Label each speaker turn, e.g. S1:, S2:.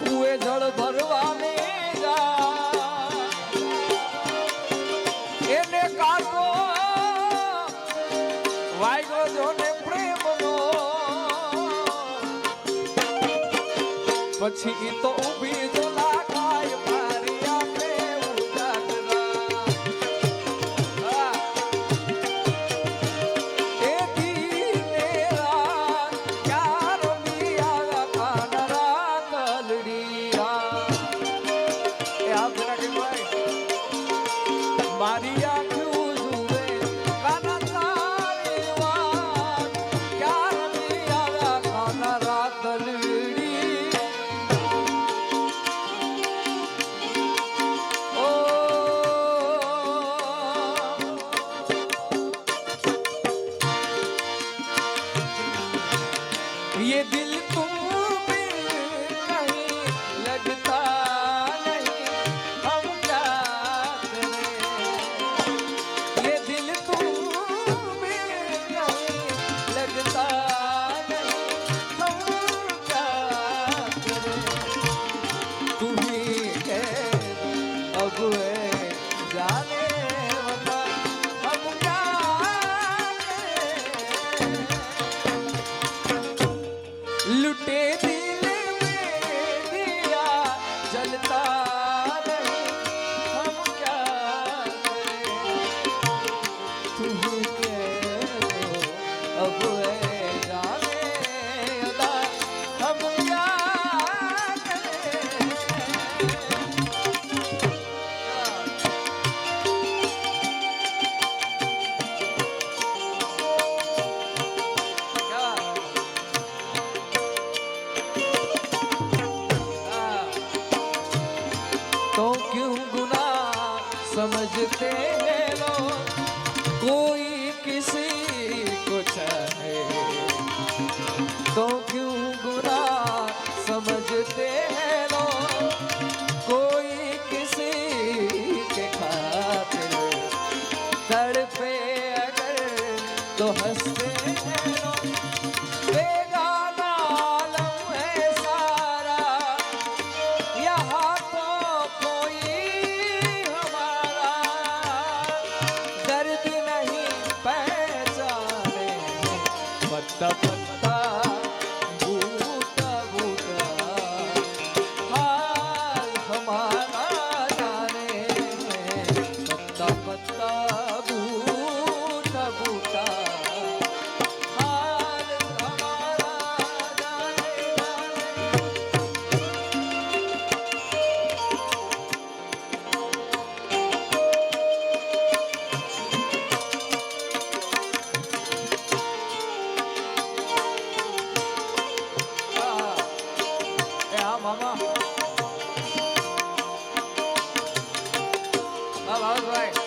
S1: કુએ જળ ભરવાને જા. એને કાકો વાયગો જોને પછી તો ઊભી away. किसी को चाहे। तो क्यों बुरा समझते हैं लोग? कोई किसी के खातिर तड़पे अगर तो हँसते हैं लोग। મામા. હા ભાઈ